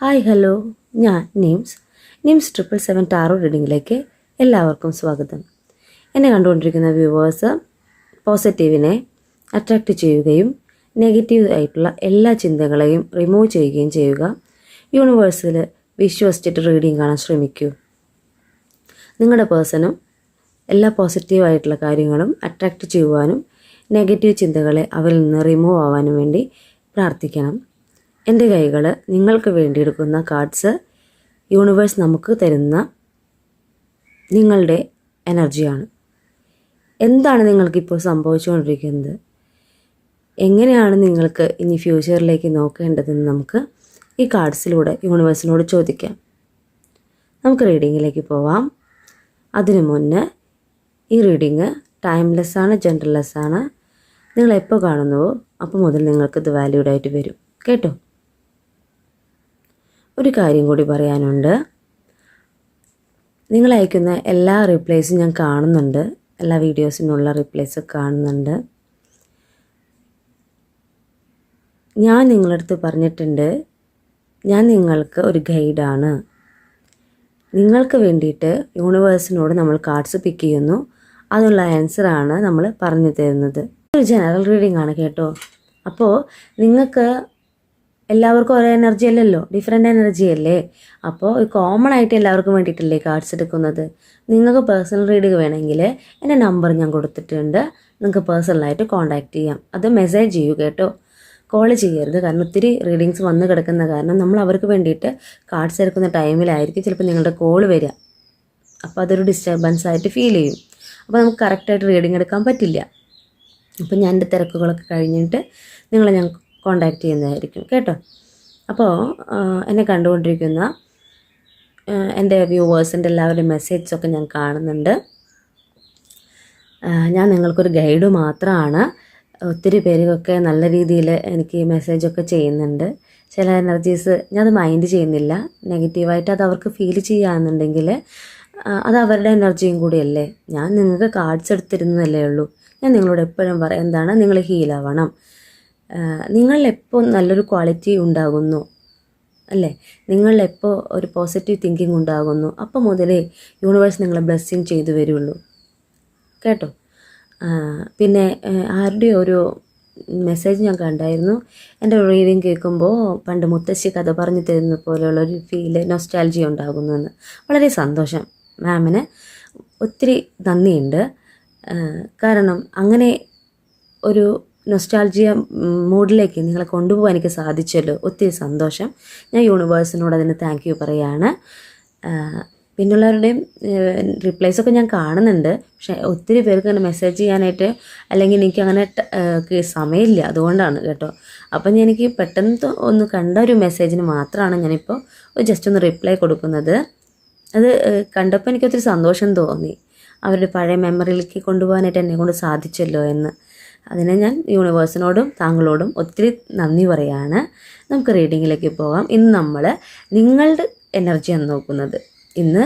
Hi hello ഞാൻ Nims. Nims triple seven tarot റീഡിങ്ങിലേക്ക് എല്ലാവർക്കും സ്വാഗതം. എന്നെ കണ്ടുകൊണ്ടിരിക്കുന്ന വ്യൂവേഴ്സ് പോസിറ്റീവിനെ അട്രാക്റ്റ് ചെയ്യുകയും നെഗറ്റീവ് ആയിട്ടുള്ള എല്ലാ ചിന്തകളെയും റിമൂവ് ചെയ്യുകയും ചെയ്യുക. യൂണിവേഴ്സിൽ വിശ്വസിച്ചിട്ട് റീഡിങ് കാണാൻ ശ്രമിക്കൂ. നിങ്ങളുടെ പേഴ്സണും എല്ലാ പോസിറ്റീവ് ആയിട്ടുള്ള കാര്യങ്ങളും അട്രാക്റ്റ് ചെയ്യുവാനും നെഗറ്റീവ് ചിന്തകളെ അവരിൽ നിന്ന് റിമൂവ് ആവാനും വേണ്ടി പ്രാർത്ഥിക്കണം. എന്റെ കൈകൾ നിങ്ങൾക്ക് വേണ്ടി എടുക്കുന്ന കാർഡ്സ് യൂണിവേഴ്സ് നമുക്ക് തരുന്ന നിങ്ങളുടെ എനർജിയാണ് എന്താണ് നിങ്ങൾക്കിപ്പോൾ സംഭവിച്ചുകൊണ്ടിരിക്കുന്നത്? എങ്ങനെയാണ് നിങ്ങൾക്ക് ഇനി ഫ്യൂച്ചറിലേക്ക് നോക്കേണ്ടതെന്ന് നമുക്ക് ഈ കാർഡ്സിലൂടെ യൂണിവേഴ്സിനോട് ചോദിക്കാം. നമുക്ക് റീഡിങ്ങിലേക്ക് പോവാം. അതിനു മുന്നേ ഈ റീഡിങ് ടൈംലെസ് ആണ് നിങ്ങളെപ്പോൾ ആണ്. നിങ്ങൾ എപ്പോൾ കാണുന്നുവോ അപ്പോൾ മുതൽ നിങ്ങൾക്കിത് വാല്യൂഡ് ആയിട്ട് വരും. കേട്ടോ? ഒരു കാര്യം കൂടി പറയാനുണ്ട്. നിങ്ങൾ അയക്കുന്ന എല്ലാ റിപ്ലൈസും ഞാൻ കാണുന്നുണ്ട്. എല്ലാ വീഡിയോസിനുള്ള റിപ്ലൈസ് കാണുന്നുണ്ട്. ഞാൻ നിങ്ങളടുത്ത് പറഞ്ഞിട്ടുണ്ട് ഞാൻ നിങ്ങൾക്ക് ഒരു ഗൈഡാണ് നിങ്ങൾക്ക് വേണ്ടിയിട്ട് യൂണിവേഴ്സിനോട് നമ്മൾ കാർഡ്സ് പിക്ക് ചെയ്യുന്നു. അതിനുള്ള ആൻസറാണ് നമ്മൾ പറഞ്ഞു തരുന്നത്. ഒരു ജനറൽ റീഡിംഗ് ആണ് കേട്ടോ. അപ്പോൾ നിങ്ങൾക്ക് എല്ലാവർക്കും ഒരേ എനർജി അല്ലല്ലോ? ഡിഫറെന്റ് എനർജി അല്ലേ? അപ്പോൾ കോമൺ ആയിട്ട് എല്ലാവർക്കും വേണ്ടിയിട്ടല്ലേ കാർഡ്സ് എടുക്കുന്നത്? നിങ്ങൾക്ക് പേഴ്സണൽ റീഡിങ് വേണമെങ്കിൽ എന്റെ നമ്പർ ഞാൻ കൊടുത്തിട്ടുണ്ട്. നിങ്ങൾക്ക് പേഴ്സണലായിട്ട് കോൺടാക്റ്റ് ചെയ്യാം. അത് മെസ്സേജ് ചെയ്യൂ കേട്ടോ. കോൾ ചെയ്യരുത്. കാരണം ഒത്തിരി റീഡിങ്സ് വന്നു കിടക്കുന്ന കാരണം നമ്മൾ അവർക്ക് വേണ്ടിയിട്ട് കാർഡ്സ് എടുക്കുന്ന ടൈമിലായിരിക്കും ചിലപ്പോൾ നിങ്ങളുടെ കോൾ വരിക. അപ്പോൾ അതൊരു ഡിസ്റ്റർബൻസ് ആയിട്ട് ഫീൽ ചെയ്യും. അപ്പോൾ നമുക്ക് കറക്റ്റായിട്ട് റീഡിങ് എടുക്കാൻ പറ്റില്ല. അപ്പോൾ ഞാൻ എന്റെ തിരക്കുകളൊക്കെ കഴിഞ്ഞിട്ട് നിങ്ങളെ ഞാൻ കോണ്ടാക്ട് ചെയ്യുന്നതായിരിക്കും കേട്ടോ? അപ്പോൾ എന്നെ കണ്ടുകൊണ്ടിരിക്കുന്ന എന്റെ വ്യൂവേഴ്സിന്റെ എല്ലാവരുടെയും മെസ്സേജസൊക്കെ ഞാൻ കാണുന്നുണ്ട്. ഞാൻ നിങ്ങൾക്കൊരു ഗൈഡ് മാത്രമാണ് ഒത്തിരി പേരൊക്കെ നല്ല രീതിയിൽ എനിക്ക് മെസ്സേജൊക്കെ ചെയ്യുന്നുണ്ട്. ചില എനർജീസ് ഞാൻ അത് മൈൻഡ് ചെയ്യുന്നില്ല. നെഗറ്റീവായിട്ട് അത് അവർക്ക് ഫീൽ ചെയ്യാന്നുണ്ടെങ്കിൽ അത് അവരുടെ എനർജിയും കൂടിയല്ലേ? ഞാൻ നിങ്ങൾക്ക് കാർഡ്സ് എടുത്തിരുന്നതല്ലേ ഉള്ളൂ. ഞാൻ നിങ്ങളോട് എപ്പോഴും പറയാം എന്താണ്? നിങ്ങൾ ഹീലാവണം നിങ്ങളിൽ എപ്പോൾ നല്ലൊരു ക്വാളിറ്റി ഉണ്ടാകുന്നു? അല്ലേ? നിങ്ങളിലെപ്പോൾ ഒരു പോസിറ്റീവ് തിങ്കിങ് ഉണ്ടാകുന്നു? അപ്പോൾ മുതലേ യൂണിവേഴ്സ് നിങ്ങളെ ബ്ലെസ്സിങ് ചെയ്തു വരുള്ളൂ. കേട്ടോ? പിന്നെ ആരുടെ ഒരു മെസ്സേജ് ഞാൻ കണ്ടായിരുന്നു. എന്റെ റീഡിങ് കേൾക്കുമ്പോൾ പണ്ട് മുത്തശ്ശി കഥ പറഞ്ഞു തരുന്ന പോലെയുള്ള ഒരു ഫീൽ നൊസ്റ്റാലജി ഉണ്ടാകുന്നു എന്ന്. വളരെ സന്തോഷം. മാമിന് ഒത്തിരി നന്ദിയുണ്ട്. കാരണം അങ്ങനെ ഒരു നൊസ്റ്റാൾജിയ മൂഡിലേക്ക് നിങ്ങളെ കൊണ്ടുപോകാൻ എനിക്ക് സാധിച്ചല്ലോ ഒത്തിരി സന്തോഷം. ഞാൻ യൂണിവേഴ്സിനോട് അതിന് താങ്ക് യു പറയുകയാണ്. പിന്നുള്ളവരുടെയും റിപ്ലൈസ് ഒക്കെ ഞാൻ കാണുന്നുണ്ട്. പക്ഷേ ഒത്തിരി പേർക്ക് അങ്ങനെ മെസ്സേജ് ചെയ്യാനായിട്ട് അല്ലെങ്കിൽ എനിക്ക് അങ്ങനെ സമയമില്ല അതുകൊണ്ടാണ് കേട്ടോ. അപ്പം ഞാൻ എനിക്ക് പെട്ടെന്ന് ഒന്ന് കണ്ട ഒരു മെസ്സേജിന് മാത്രമാണ് ഞാനിപ്പോൾ ജസ്റ്റ് ഒന്ന് റിപ്ലൈ കൊടുക്കുന്നത്. അത് കണ്ടപ്പോൾ എനിക്കൊത്തിരി സന്തോഷം തോന്നി. അവരുടെ പഴയ മെമ്മറിയിലേക്ക് കൊണ്ടുപോകാനായിട്ട് എന്നെ കൊണ്ട് സാധിച്ചല്ലോ എന്ന്. അതിനെ ഞാൻ യൂണിവേഴ്സിനോടും താങ്കളോടും ഒത്തിരി നന്ദി പറയാണ്. നമുക്ക് റീഡിങ്ങിലേക്ക് പോകാം. ഇന്ന് നമ്മൾ നിങ്ങളുടെ എനർജിയാണ് നോക്കുന്നത്. ഇന്ന്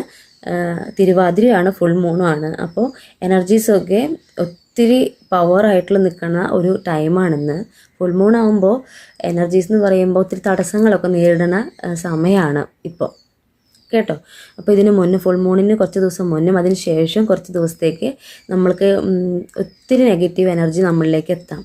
തിരുവാതിരയാണ് ഫുൾ മൂണുമാണ് അപ്പോൾ എനർജീസൊക്കെ ഒത്തിരി പവറായിട്ടുള്ള നിൽക്കുന്ന ഒരു ടൈമാണിന്ന് ഫുൾ മൂൺ എനർജീസ് എന്ന് പറയുമ്പോൾ ഒത്തിരി തടസ്സങ്ങളൊക്കെ നേരിടുന്ന സമയമാണ് ഇപ്പോൾ കേട്ടോ? അപ്പോൾ ഇതിന് മുന്നേ ഫുൾ മൂണിന് കുറച്ച് ദിവസം മുന്നും അതിന് ശേഷം കുറച്ച് ദിവസത്തേക്ക് നമ്മൾക്ക് ഒത്തിരി നെഗറ്റീവ് എനർജി നമ്മളിലേക്ക് എത്താം.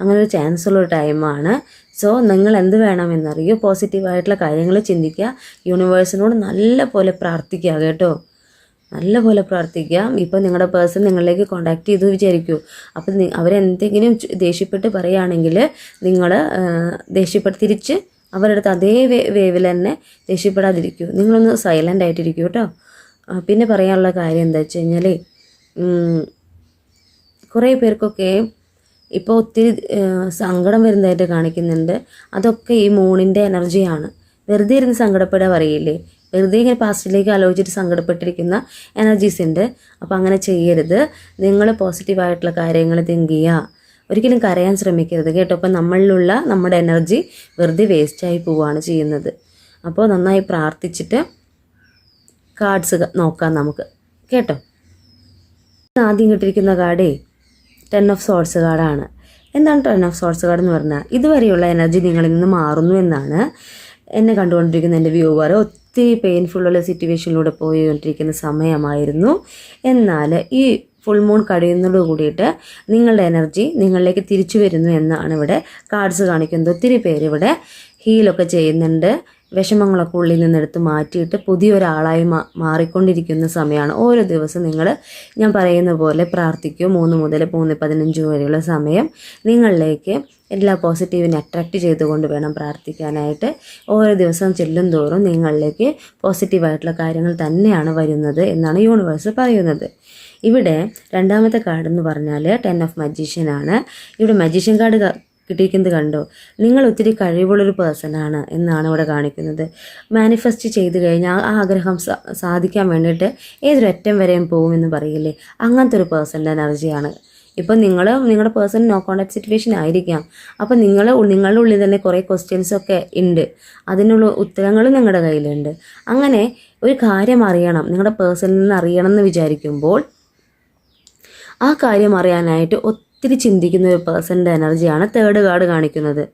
അങ്ങനെ ഒരു ചാൻസ് ഉള്ള ഒരു ടൈമാണ് സോ നിങ്ങൾ എന്ത് വേണമെന്നറിയോ പോസിറ്റീവായിട്ടുള്ള കാര്യങ്ങൾ ചിന്തിക്കുക. യൂണിവേഴ്സിനോട് നല്ല പോലെ പ്രാർത്ഥിക്കുക കേട്ടോ. നല്ലപോലെ പ്രാർത്ഥിക്കാം ഇപ്പോൾ നിങ്ങളുടെ പേഴ്സൺ നിങ്ങളിലേക്ക് കോണ്ടാക്ട് ചെയ്തു വിചാരിക്കൂ. അപ്പോൾ അവരെന്തെങ്കിലും ദേഷ്യപ്പെട്ട് പറയുകയാണെങ്കിൽ നിങ്ങൾ ദേഷ്യപ്പെട്ട് തിരിച്ച് അവരുടെ അതേ വേ വേവിൽ തന്നെ ദേഷ്യപ്പെടാതിരിക്കൂ നിങ്ങളൊന്ന് സൈലന്റ് ആയിട്ടിരിക്കൂ കേട്ടോ. പിന്നെ പറയാനുള്ള കാര്യം എന്താ വെച്ച് കഴിഞ്ഞാൽ കുറേ പേർക്കൊക്കെ ഇപ്പോൾ ഒത്തിരി സങ്കടം വരുന്നതായിട്ട് കാണിക്കുന്നുണ്ട്. അതൊക്കെ ഈ മൂണിന്റെ എനർജിയാണ് വെറുതെ ഇരുന്ന് സങ്കടപ്പെടുക പറയില്ലേ? വെറുതെ ഇങ്ങനെ പാസ്റ്റിലേക്ക് ആലോചിച്ചിട്ട് സങ്കടപ്പെട്ടിരിക്കുന്ന എനർജീസ് ഉണ്ട്. അപ്പോൾ അങ്ങനെ ചെയ്യരുത്. നിങ്ങൾ പോസിറ്റീവായിട്ടുള്ള കാര്യങ്ങൾ തിങ്ക് ചെയ്യുക. ഒരിക്കലും കരയാൻ ശ്രമിക്കരുത് കേട്ടോ. അപ്പോൾ നമ്മളിലുള്ള നമ്മുടെ എനർജി വെറുതെ വേസ്റ്റായി പോവുകയാണ് ചെയ്യുന്നത്. അപ്പോൾ നന്നായി പ്രാർത്ഥിച്ചിട്ട് കാർഡ്സ് നോക്കാം നമുക്ക്. കേട്ടോ? ആദ്യം കിട്ടിയിരിക്കുന്ന കാർഡേ ടെൻ ഓഫ് സോഴ്സ് കാർഡാണ് എന്താണ് ടെൻ ഓഫ് സോഴ്സ് കാർഡ് എന്ന് പറഞ്ഞാൽ ഇതുവരെയുള്ള എനർജി നിങ്ങളിൽ നിന്ന് മാറുന്നു എന്നാണ് എന്നെ കണ്ടുകൊണ്ടിരിക്കുന്ന എന്റെ വ്യൂവർ ഒത്തിരി പെയിൻഫുള്ളുള്ള സിറ്റുവേഷനിലൂടെ പോയിക്കൊണ്ടിരിക്കുന്ന സമയമായിരുന്നു. എന്നാൽ ഈ ഫുൾ മൂൺ കഴിയുന്നതോട് കൂടിയിട്ട് നിങ്ങളുടെ എനർജി നിങ്ങളിലേക്ക് തിരിച്ചു വരുന്നു എന്നാണ് ഇവിടെ കാർഡ്സ് കാണിക്കുന്നത്. ഒത്തിരി പേര് ഇവിടെ ഹീലൊക്കെ ചെയ്യുന്നുണ്ട്. വിഷമങ്ങളൊക്കെ ഉള്ളിൽ നിന്നെടുത്ത് മാറ്റിയിട്ട് പുതിയൊരാളായി മാ മാറിക്കൊണ്ടിരിക്കുന്ന സമയമാണ്. ഓരോ ദിവസം നിങ്ങൾ ഞാൻ പറയുന്ന പോലെ പ്രാർത്ഥിക്കൂ. മൂന്ന് മുതൽ മൂന്ന് പതിനഞ്ച് വരെയുള്ള സമയം നിങ്ങളിലേക്ക് എല്ലാ പോസിറ്റീവിനെ അട്രാക്റ്റ് ചെയ്തുകൊണ്ട് വേണം പ്രാർത്ഥിക്കാനായിട്ട്. ഓരോ ദിവസം ചെല്ലും തോറും നിങ്ങളിലേക്ക് പോസിറ്റീവായിട്ടുള്ള കാര്യങ്ങൾ തന്നെയാണ് വരുന്നത് എന്നാണ് യൂണിവേഴ്സ് പറയുന്നത്. ഇവിടെ രണ്ടാമത്തെ കാർഡ് എന്ന് പറഞ്ഞാൽ ടെൻ ഓഫ് മജീഷ്യൻ ആണ്. ഇവിടെ മജീഷ്യൻ കാർഡ് കിട്ടിയിരിക്കുന്നത് കണ്ടോ? നിങ്ങൾ ഒത്തിരി കഴിവുള്ളൊരു പേഴ്സണാണ് എന്നാണ് ഇവിടെ കാണിക്കുന്നത്. മാനിഫെസ്റ്റ് ചെയ്ത് കഴിഞ്ഞാൽ ആ ആഗ്രഹം സാധിക്കാൻ വേണ്ടിയിട്ട് ഏതൊരു അറ്റം വരെയും പോകുമെന്ന് പറയില്ലേ? അങ്ങനത്തെ ഒരു പേഴ്സന്റെ എനർജിയാണ് ഇപ്പം നിങ്ങൾ നിങ്ങളുടെ പേഴ്സൺ നോ കോണ്ടാക്ട് സിറ്റുവേഷൻ ആയിരിക്കാം. അപ്പം നിങ്ങൾ നിങ്ങളുടെ ഉള്ളിൽ തന്നെ കുറേ ക്വസ്റ്റ്യൻസ് ഒക്കെ ഉണ്ട് അതിനുള്ള ഉത്തരങ്ങളും നിങ്ങളുടെ കയ്യിലുണ്ട്. അങ്ങനെ ഒരു കാര്യം അറിയണം. നിങ്ങളുടെ പേഴ്സണിൽ നിന്ന് അറിയണം എന്ന് വിചാരിക്കുമ്പോൾ ആ കാര്യം അറിയാനായിട്ട് ഒത്തിരി ചിന്തിക്കുന്ന ഒരു പേഴ്സന്റെ എനർജിയാണ് തേർഡ് കാർഡ് കാണിക്കുന്നത്.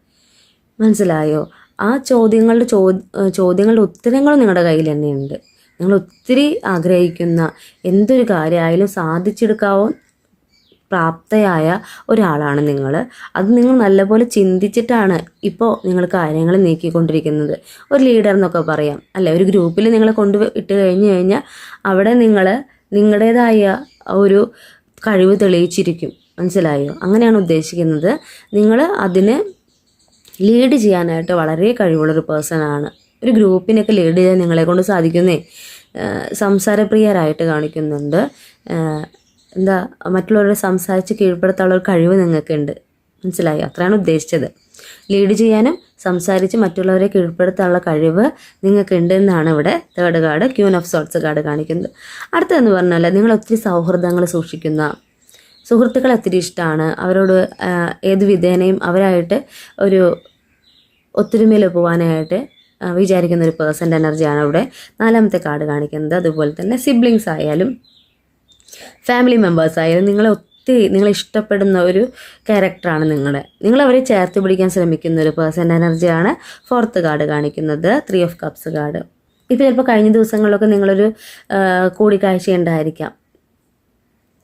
മനസ്സിലായോ? ആ ചോദ്യങ്ങളുടെ ചോദ്യങ്ങളുടെ ഉത്തരങ്ങൾ നിങ്ങളുടെ കയ്യിൽ തന്നെയുണ്ട്. നിങ്ങൾ ഒത്തിരി ആഗ്രഹിക്കുന്ന എന്തൊരു കാര്യമായാലും സാധിച്ചെടുക്കാവോ പ്രാപ്തയായ ഒരാളാണ് നിങ്ങൾ അത് നിങ്ങൾ നല്ലപോലെ ചിന്തിച്ചിട്ടാണ് ഇപ്പോൾ നിങ്ങൾ കാര്യങ്ങൾ നീക്കിക്കൊണ്ടിരിക്കുന്നത്. ഒരു ലീഡർ എന്നൊക്കെ പറയാം. അല്ലെ? ഒരു ഗ്രൂപ്പിൽ നിങ്ങളെ കൊണ്ട് ഇട്ട് കഴിഞ്ഞ് കഴിഞ്ഞാൽ അവിടെ നിങ്ങൾ നിങ്ങളുടേതായ ഒരു കഴിവ് തെളിയിച്ചിരിക്കും. മനസ്സിലായോ? അങ്ങനെയാണ് ഉദ്ദേശിക്കുന്നത്. നിങ്ങൾ അതിനെ ലീഡ് ചെയ്യാനായിട്ട് വളരെ കഴിവുള്ളൊരു പേഴ്സണാണ് ഒരു ഗ്രൂപ്പിനൊക്കെ ലീഡ് ചെയ്യാൻ നിങ്ങളെ കൊണ്ട് സാധിക്കുന്നേ. സംസാരപ്രിയരായിട്ട് കാണിക്കുന്നുണ്ട്. എന്താ മറ്റുള്ളവരെ സംസാരിച്ച് കീഴ്പ്പെടുത്താനുള്ള ഒരു കഴിവ് നിങ്ങൾക്കുണ്ട്. മനസ്സിലായോ? അത്രയാണ് ഉദ്ദേശിച്ചത്. ലീഡ് ചെയ്യാനും സംസാരിച്ച് മറ്റുള്ളവരെ കീഴ്പ്പെടുത്താനുള്ള കഴിവ് നിങ്ങൾക്ക് എന്നാണ് ഇവിടെ third card queen of swords card കാണിക്കുന്നത്. അടുത്തതെന്ന് പറഞ്ഞാൽ നിങ്ങൾ ഒത്തിരി സൗഹൃദങ്ങൾ സൂക്ഷിക്കുന്ന സുഹൃത്തുക്കളെ ഒത്തിരി ഇഷ്ടമാണ്. അവരോട് ഏത് വിധേനയും അവരായിട്ട് ഒരു ഒത്തൊരുമയിൽ പോകാനായിട്ട് വിചാരിക്കുന്ന ഒരു പേഴ്സന്റെ എനർജിയാണ് അവിടെ നാലാമത്തെ കാർഡ് കാണിക്കുന്നത്. അതുപോലെ തന്നെ സിബ്ലിങ്സ് ആയാലും ഫാമിലി മെമ്പേഴ്സ് ആയാലും നിങ്ങളെ ഒത്തിരി നിങ്ങൾ ഇഷ്ടപ്പെടുന്ന ഒരു ക്യാരക്ടറാണ് നിങ്ങളുടെ നിങ്ങൾ അവരെ ചേർത്ത് പിടിക്കാൻ ശ്രമിക്കുന്ന ഒരു പേഴ്സൺ എനർജിയാണ് ഫോർത്ത് കാർഡ് കാണിക്കുന്നത് ത്രീ ഓഫ് കപ്സ് കാർഡ്. ഇപ്പോൾ ചിലപ്പോൾ കഴിഞ്ഞ ദിവസങ്ങളിലൊക്കെ നിങ്ങളൊരു കൂടിക്കാഴ്ച ഉണ്ടായിരിക്കാം.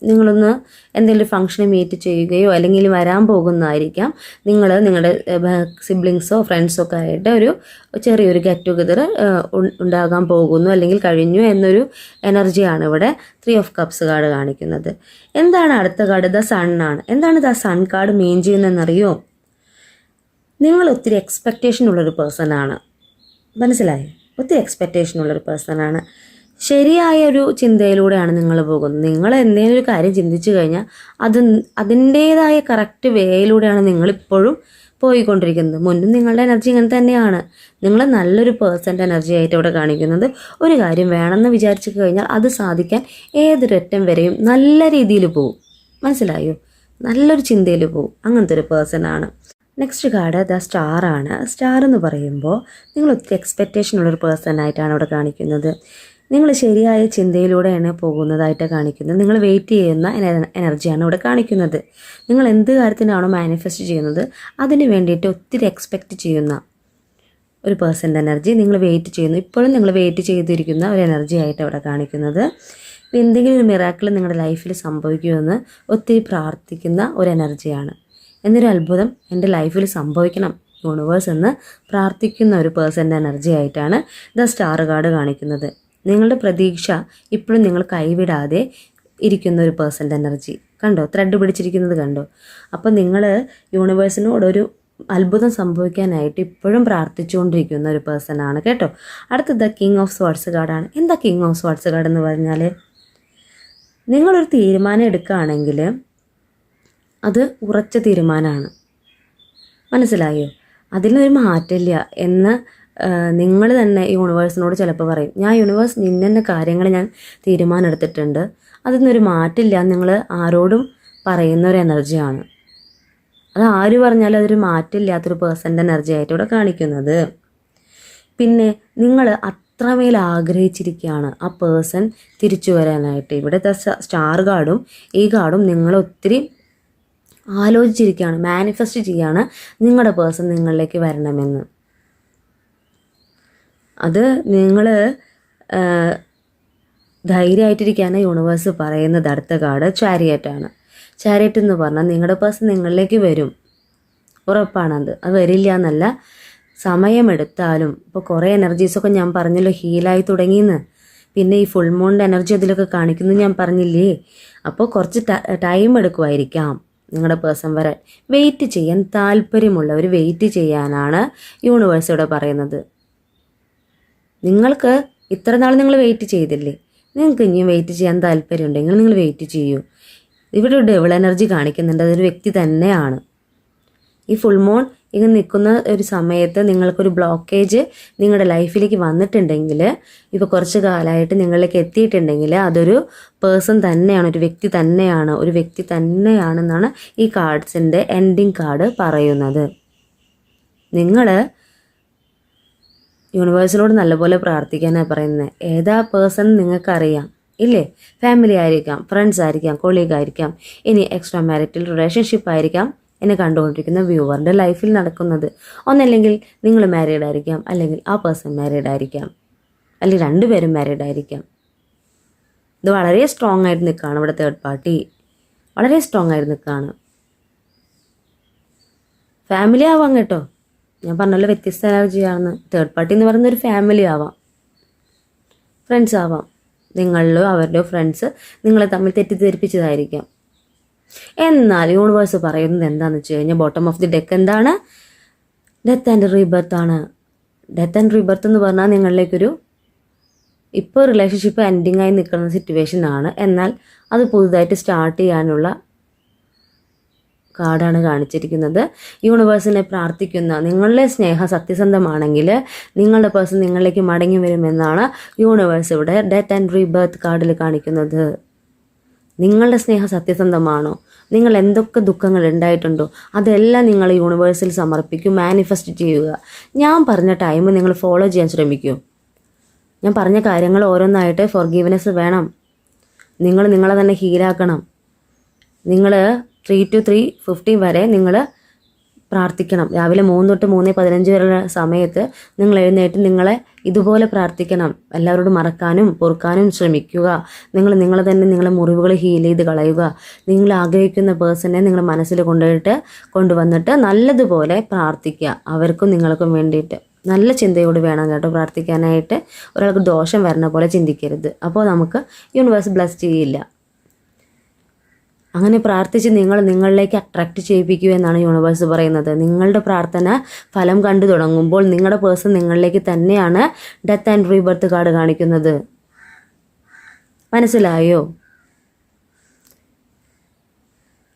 നിങ്ങളൊന്ന് എന്തെങ്കിലും ഫംഗ്ഷന് മീറ്റ് ചെയ്യുകയോ അല്ലെങ്കിൽ വരാൻ പോകുന്നതായിരിക്കാം. നിങ്ങൾ നിങ്ങളുടെ സിബ്ലിങ്സോ ഫ്രണ്ട്സോ ഒക്കെ ആയിട്ട് ഒരു ചെറിയൊരു ഗെറ്റ് ടുഗദർ ഉണ്ടാകാൻ പോകുന്നു അല്ലെങ്കിൽ കഴിഞ്ഞു എന്നൊരു എനർജിയാണ് ഇവിടെ ത്രീ ഓഫ് കപ്സ് കാർഡ് കാണിക്കുന്നത്. എന്താണ് അടുത്ത കാർഡ് ദ സൺ ആണ്. എന്താണ് ദ സൺ കാർഡ് മീൻ ചെയ്യുന്നതെന്നറിയോ? നിങ്ങൾ ഒത്തിരി എക്സ്പെക്റ്റേഷൻ ഉള്ളൊരു പേഴ്സൺ ആണ്. മനസ്സിലായോ? ഒത്തിരി എക്സ്പെക്റ്റേഷൻ ഉള്ളൊരു പേഴ്സൺ ആണ്. ശരിയായ ഒരു ചിന്തയിലൂടെയാണ് നിങ്ങൾ പോകുന്നത്. നിങ്ങൾ എന്തെങ്കിലും ഒരു കാര്യം ചിന്തിച്ചു കഴിഞ്ഞാൽ അത് അതിന്റേതായ കറക്റ്റ് വേയിലൂടെയാണ് നിങ്ങളിപ്പോഴും പോയിക്കൊണ്ടിരിക്കുന്നത്. മുന്നും നിങ്ങളുടെ എനർജി ഇങ്ങനെ തന്നെയാണ്. നിങ്ങൾ നല്ലൊരു പേഴ്സന്റെ എനർജി ആയിട്ട് ഇവിടെ കാണിക്കുന്നത്. ഒരു കാര്യം വേണമെന്ന് വിചാരിച്ചു കഴിഞ്ഞാൽ അത് സാധിക്കാൻ ഏതൊരറ്റം വരെയും നല്ല രീതിയിൽ പോവും. മനസ്സിലായോ? നല്ലൊരു ചിന്തയിൽ പോവും. അങ്ങനത്തെ ഒരു പേഴ്സണാണ് നെക്സ്റ്റ് കാർഡ് ദ സ്റ്റാർ ആണ്. സ്റ്റാർ എന്ന് പറയുമ്പോൾ നിങ്ങൾ ഒത്തിരി എക്സ്പെക്റ്റേഷൻ ഉള്ളൊരു പേഴ്സൺ ആയിട്ടാണ് ഇവിടെ കാണിക്കുന്നത്. നിങ്ങൾ ശരിയായ ചിന്തയിലൂടെയാണ് പോകുന്നതായിട്ട് കാണിക്കുന്നത്. നിങ്ങൾ വെയിറ്റ് ചെയ്യുന്ന എനർജിയാണ് ഇവിടെ കാണിക്കുന്നത്. നിങ്ങൾ എന്ത് കാര്യത്തിനാണോ മാനിഫെസ്റ്റ് ചെയ്യുന്നത് അതിന് വേണ്ടിയിട്ട് ഒത്തിരി എക്സ്പെക്റ്റ് ചെയ്യുന്ന ഒരു പേഴ്സന്റെ എനർജി നിങ്ങൾ വെയിറ്റ് ചെയ്യുന്നു. ഇപ്പോഴും നിങ്ങൾ വെയിറ്റ് ചെയ്തിരിക്കുന്ന ഒരു എനർജി ആയിട്ട് അവിടെ കാണിക്കുന്നത്. എന്തെങ്കിലും ഒരു മിറാക്കിൾ നിങ്ങളുടെ ലൈഫിൽ സംഭവിക്കുമെന്ന് ഒത്തിരി പ്രാർത്ഥിക്കുന്ന ഒരു എനർജിയാണ് എന്നൊരു അത്ഭുതം എന്റെ ലൈഫിൽ സംഭവിക്കണം യൂണിവേഴ്സ് എന്ന് പ്രാർത്ഥിക്കുന്ന ഒരു പേഴ്സന്റെ എനർജി ആയിട്ടാണ് ദ സ്റ്റാർ കാർഡ് കാണിക്കുന്നത്. നിങ്ങളുടെ പ്രതീക്ഷ ഇപ്പോഴും നിങ്ങൾ കൈവിടാതെ ഇരിക്കുന്ന ഒരു പേഴ്സന്റെ എനർജി കണ്ടോ? ത്രെഡ് പിടിച്ചിരിക്കുന്നത് കണ്ടോ? അപ്പോൾ നിങ്ങൾ യൂണിവേഴ്സിനോട് ഒരു അത്ഭുതം സംഭവിക്കാനായിട്ട് ഇപ്പോഴും പ്രാർത്ഥിച്ചുകൊണ്ടിരിക്കുന്ന ഒരു പേഴ്സൺ ആണ് കേട്ടോ. അടുത്തത് കിങ് ഓഫ് സ്വാർട്സ് കാർഡാണ് എന്താ കിങ് ഓഫ് സ്വാർട്സ് കാർഡ് എന്ന് പറഞ്ഞാൽ നിങ്ങളൊരു തീരുമാനം എടുക്കുകയാണെങ്കിൽ അത് ഉറച്ച തീരുമാനമാണ്. മനസ്സിലായോ? അതിലൊരു മാറ്റമില്ല എന്ന് നിങ്ങൾ തന്നെ യൂണിവേഴ്സിനോട് ചിലപ്പോൾ പറയും. ഞാൻ യൂണിവേഴ്സ് നിന്നെ കാര്യങ്ങൾ ഞാൻ തീരുമാനം എടുത്തിട്ടുണ്ട് അതിന്നൊരു മാറ്റില്ല. നിങ്ങൾ ആരോടും പറയുന്ന ഒരു എനർജിയാണ് അത് ആര് പറഞ്ഞാലും അതൊരു മാറ്റില്ലാത്തൊരു പേഴ്സന്റെ എനർജി ആയിട്ട് ഇവിടെ കാണിക്കുന്നത്. പിന്നെ നിങ്ങൾ അത്രമേൽ ആഗ്രഹിച്ചിരിക്കുകയാണ് ആ പേഴ്സൺ തിരിച്ചു വരാനായിട്ട്. ഇവിടുത്തെ സ്റ്റാർ കാർഡും ഈ കാർഡും നിങ്ങൾ ഒത്തിരി ആലോചിച്ചിരിക്കുകയാണ് മാനിഫെസ്റ്റ് ചെയ്യുകയാണ് നിങ്ങളുടെ പേഴ്സൺ നിങ്ങളിലേക്ക് വരണമെന്ന്. അത് നിങ്ങൾ ധൈര്യമായിട്ടിരിക്കാനാണ് യൂണിവേഴ്സ് പറയുന്നത് അടുത്ത കാർഡ് ചാരിയറ്റാണ്. ചാരിയറ്റ് എന്ന് പറഞ്ഞാൽ നിങ്ങളുടെ പേഴ്സൺ നിങ്ങളിലേക്ക് വരും. ഉറപ്പാണത് അത്. വരില്ല എന്നല്ല സമയമെടുത്താലും ഇപ്പോൾ കുറേ എനർജീസൊക്കെ ഞാൻ പറഞ്ഞല്ലോ ഹീലായി തുടങ്ങിയെന്ന്. പിന്നെ ഈ ഫുൾ മൂണിന്റെ എനർജി അതിലൊക്കെ കാണിക്കുന്നു ഞാൻ പറഞ്ഞില്ലേ? അപ്പോൾ കുറച്ച് ടൈം എടുക്കുമായിരിക്കാം നിങ്ങളുടെ പേഴ്സൺ വരാൻ. വെയിറ്റ് ചെയ്യാൻ താല്പര്യമുള്ളവർ വെയിറ്റ് ചെയ്യാനാണ് യൂണിവേഴ്സ് ഇവിടെ പറയുന്നത്. നിങ്ങൾക്ക് ഇത്ര നാൾ നിങ്ങൾ വെയിറ്റ് ചെയ്തില്ലേ? നിങ്ങൾക്ക് ഇനിയും വെയിറ്റ് ചെയ്യാൻ താല്പര്യമുണ്ടെങ്കിൽ നിങ്ങൾ വെയിറ്റ് ചെയ്യൂ. ഇവിടെ ഡെവൾ എനർജി കാണിക്കുന്നുണ്ട്. അതൊരു വ്യക്തി തന്നെയാണ്. ഈ ഫുൾ മൂൺ ഇങ്ങനെ നിൽക്കുന്ന ഒരു സമയത്ത് നിങ്ങൾക്കൊരു ബ്ലോക്കേജ് നിങ്ങളുടെ ലൈഫിലേക്ക് വന്നിട്ടുണ്ടെങ്കിൽ ഇപ്പോൾ കുറച്ച് കാലമായിട്ട് നിങ്ങളിലേക്ക് എത്തിയിട്ടുണ്ടെങ്കിൽ അതൊരു പേഴ്സൺ തന്നെയാണ് ഒരു വ്യക്തി തന്നെയാണ് ഒരു വ്യക്തി തന്നെയാണെന്നാണ് ഈ കാർഡ്സിന്റെ എൻഡിങ് കാർഡ് പറയുന്നത്. നിങ്ങൾ യൂണിവേഴ്സിനോട് നല്ലപോലെ പ്രാർത്ഥിക്കാനാണ് പറയുന്നത് ഏതാ പേഴ്സൺ നിങ്ങൾക്കറിയാം. ഇല്ലേ? ഫാമിലി ആയിരിക്കാം ഫ്രണ്ട്സ് ആയിരിക്കാം കൊളീഗ് ആയിരിക്കാം. ഇനി എക്സ്ട്രാ മാരിറ്റൽ റിലേഷൻഷിപ്പ് ആയിരിക്കാം. എന്നെ കണ്ടുകൊണ്ടിരിക്കുന്ന വ്യൂവറിന്റെ ലൈഫിൽ നടക്കുന്നത്. ഒന്നല്ലെങ്കിൽ നിങ്ങൾ മാരീഡ് ആയിരിക്കാം അല്ലെങ്കിൽ ആ പേഴ്സൺ മാരീഡ് ആയിരിക്കാം. അല്ലെങ്കിൽ രണ്ടുപേരും മാരീഡ് ആയിരിക്കാം. ഇത് വളരെ സ്ട്രോങ് ആയിട്ട് നിൽക്കുകയാണ് ഇവിടെ തേർഡ് പാർട്ടി വളരെ സ്ട്രോങ് ആയിട്ട് നിൽക്കുകയാണ്. ഫാമിലി ആവാം കേട്ടോ. ഞാൻ പറഞ്ഞല്ലോ വ്യത്യസ്ത അലർജിയാണെന്ന് തേർഡ് പാർട്ടി എന്ന് പറയുന്ന ഒരു ഫാമിലി ആവാം. ഫ്രണ്ട്സ് ആവാം. നിങ്ങളിലോ അവരുടെ ഫ്രണ്ട്സ് നിങ്ങളെ തമ്മിൽ തെറ്റിദ്ധരിപ്പിച്ചതായിരിക്കാം. എന്നാൽ യൂണിവേഴ്സ് പറയുന്നത് എന്താണെന്ന് വെച്ച് കഴിഞ്ഞാൽ ബോട്ടം ഓഫ് ദി ഡെക്ക് എന്താണ്? ഡെത്ത് ആൻഡ് റീബർത്ത് ആണ്. ഡെത്ത് ആൻഡ് റീബർത്ത് എന്ന് പറഞ്ഞാൽ നിങ്ങളിലേക്കൊരു ഇപ്പോൾ റിലേഷൻഷിപ്പ് എൻഡിങ് ആയി നിൽക്കുന്ന സിറ്റുവേഷൻ ആണ്. എന്നാൽ അത് പുതുതായിട്ട് സ്റ്റാർട്ട് ചെയ്യാനുള്ള കാർഡാണ് കാണിച്ചിരിക്കുന്നത്. യൂണിവേഴ്സിനെ പ്രാർത്ഥിക്കുന്ന നിങ്ങളുടെ സ്നേഹം സത്യസന്ധമാണെങ്കിൽ നിങ്ങളുടെ പേഴ്സൺ നിങ്ങളിലേക്ക് മടങ്ങി വരുമെന്നാണ് യൂണിവേഴ്സ് ഇവിടെ ഡെത്ത് ആൻഡ് റീബർത്ത് കാർഡിൽ കാണിക്കുന്നത്. നിങ്ങളുടെ സ്നേഹം സത്യസന്ധമാണോ? നിങ്ങൾ എന്തൊക്കെ ദുഃഖങ്ങൾ ഉണ്ടായിട്ടുണ്ടോ? അതെല്ലാം നിങ്ങൾ യൂണിവേഴ്സിൽ സമർപ്പിക്കും മാനിഫെസ്റ്റ് ചെയ്യുക. ഞാൻ പറഞ്ഞ ടൈം നിങ്ങൾ ഫോളോ ചെയ്യാൻ ശ്രമിക്കൂ. ഞാൻ പറഞ്ഞ കാര്യങ്ങൾ ഓരോന്നായിട്ട് ഫോർഗീവ്നെസ് വേണം. നിങ്ങൾ നിങ്ങളെ തന്നെ ഹീലാക്കണം നിങ്ങൾ ത്രീ ടു ത്രീ ഫിഫ്റ്റി വരെ നിങ്ങൾ പ്രാർത്ഥിക്കണം. രാവിലെ മൂന്ന് തൊട്ട് മൂന്ന് പതിനഞ്ച് വരെയുള്ള സമയത്ത് നിങ്ങൾ എഴുന്നേറ്റ് നിങ്ങളെ ഇതുപോലെ പ്രാർത്ഥിക്കണം. എല്ലാവരോടും മറക്കാനും പൊറുക്കാനും ശ്രമിക്കുക. നിങ്ങൾ നിങ്ങൾ തന്നെ നിങ്ങളെ മുറിവുകൾ ഹീൽ ചെയ്ത് കളയുക. നിങ്ങൾ ആഗ്രഹിക്കുന്ന പേഴ്സണെ നിങ്ങൾ മനസ്സിൽ കൊണ്ടുപോയിട്ട് കൊണ്ടുവന്നിട്ട് നല്ലതുപോലെ പ്രാർത്ഥിക്കുക. അവർക്കും നിങ്ങൾക്കും വേണ്ടിയിട്ട് നല്ല ചിന്തയോട് വേണം കേട്ടോ പ്രാർത്ഥിക്കാനായിട്ട്. ഒരാൾക്ക് ദോഷം വരണ പോലെ ചിന്തിക്കരുത്. അപ്പോൾ നമുക്ക് യൂണിവേഴ്സ് ബ്ലസ് ചെയ്യില്ല. അങ്ങനെ പ്രാർത്ഥിച്ച് നിങ്ങൾ നിങ്ങളിലേക്ക് അട്രാക്റ്റ് ചെയ്യിപ്പിക്കൂ എന്നാണ് യൂണിവേഴ്സ് പറയുന്നത്. നിങ്ങളുടെ പ്രാർത്ഥന ഫലം കണ്ടു തുടങ്ങുമ്പോൾ നിങ്ങളുടെ പേഴ്സൺ നിങ്ങളിലേക്ക് തന്നെയാണ് ഡെത്ത് ആൻഡ് റീബർത്ത് കാർഡ് കാണിക്കുന്നത്. മനസ്സിലായോ?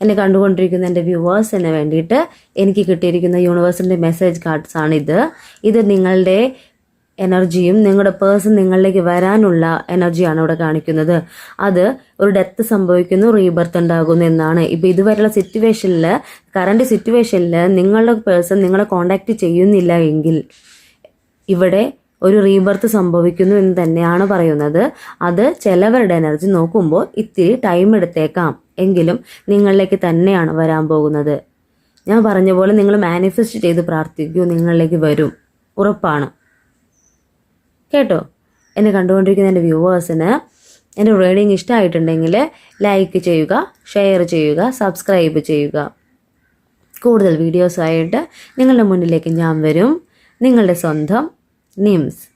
എന്നെ കണ്ടുകൊണ്ടിരിക്കുന്ന എന്റെ വ്യൂവേഴ്സിന് വേണ്ടിയിട്ട് എനിക്ക് കിട്ടിയിരിക്കുന്ന യൂണിവേഴ്സിന്റെ മെസ്സേജ് കാർഡ്സ് ആണിത്. ഇത് നിങ്ങളുടെ എനർജിയും നിങ്ങളുടെ പേഴ്സൺ നിങ്ങളിലേക്ക് വരാനുള്ള എനർജിയാണ് ഇവിടെ കാണിക്കുന്നത്. അത് ഒരു ഡെത്ത് സംഭവിക്കുന്നു റീബർത്ത് ഉണ്ടാകുന്നു എന്നാണ്. ഇപ്പം ഇതുവരെയുള്ള സിറ്റുവേഷനിൽ കറണ്ട് സിറ്റുവേഷനിൽ നിങ്ങളുടെ പേഴ്സൺ നിങ്ങളെ കോണ്ടാക്ട് ചെയ്യുന്നില്ല എങ്കിൽ ഇവിടെ ഒരു റീബർത്ത് സംഭവിക്കുന്നു എന്ന് തന്നെയാണ് പറയുന്നത്. അത് ചിലവരുടെ എനർജി നോക്കുമ്പോൾ ഇത്തിരി ടൈം എടുത്തേക്കാം എങ്കിലും നിങ്ങളിലേക്ക് തന്നെയാണ് വരാൻ പോകുന്നത്. ഞാൻ പറഞ്ഞ പോലെ നിങ്ങൾ മാനിഫെസ്റ്റ് ചെയ്ത് പ്രാർത്ഥിക്കൂ നിങ്ങളിലേക്ക് വരും. ഉറപ്പാണ്. കേട്ടോ? എന്നെ കണ്ടുകൊണ്ടിരിക്കുന്ന എന്റെ വ്യൂവേഴ്സിന് എന്റെ റീഡിങ് ഇഷ്ടമായിട്ടുണ്ടെങ്കിൽ ലൈക്ക് ചെയ്യുക ഷെയർ ചെയ്യുക സബ്സ്ക്രൈബ് ചെയ്യുക. കൂടുതൽ വീഡിയോസായിട്ട് നിങ്ങളുടെ മുന്നിലേക്ക് ഞാൻ വരും. നിങ്ങളുടെ സ്വന്തം നിംസ്.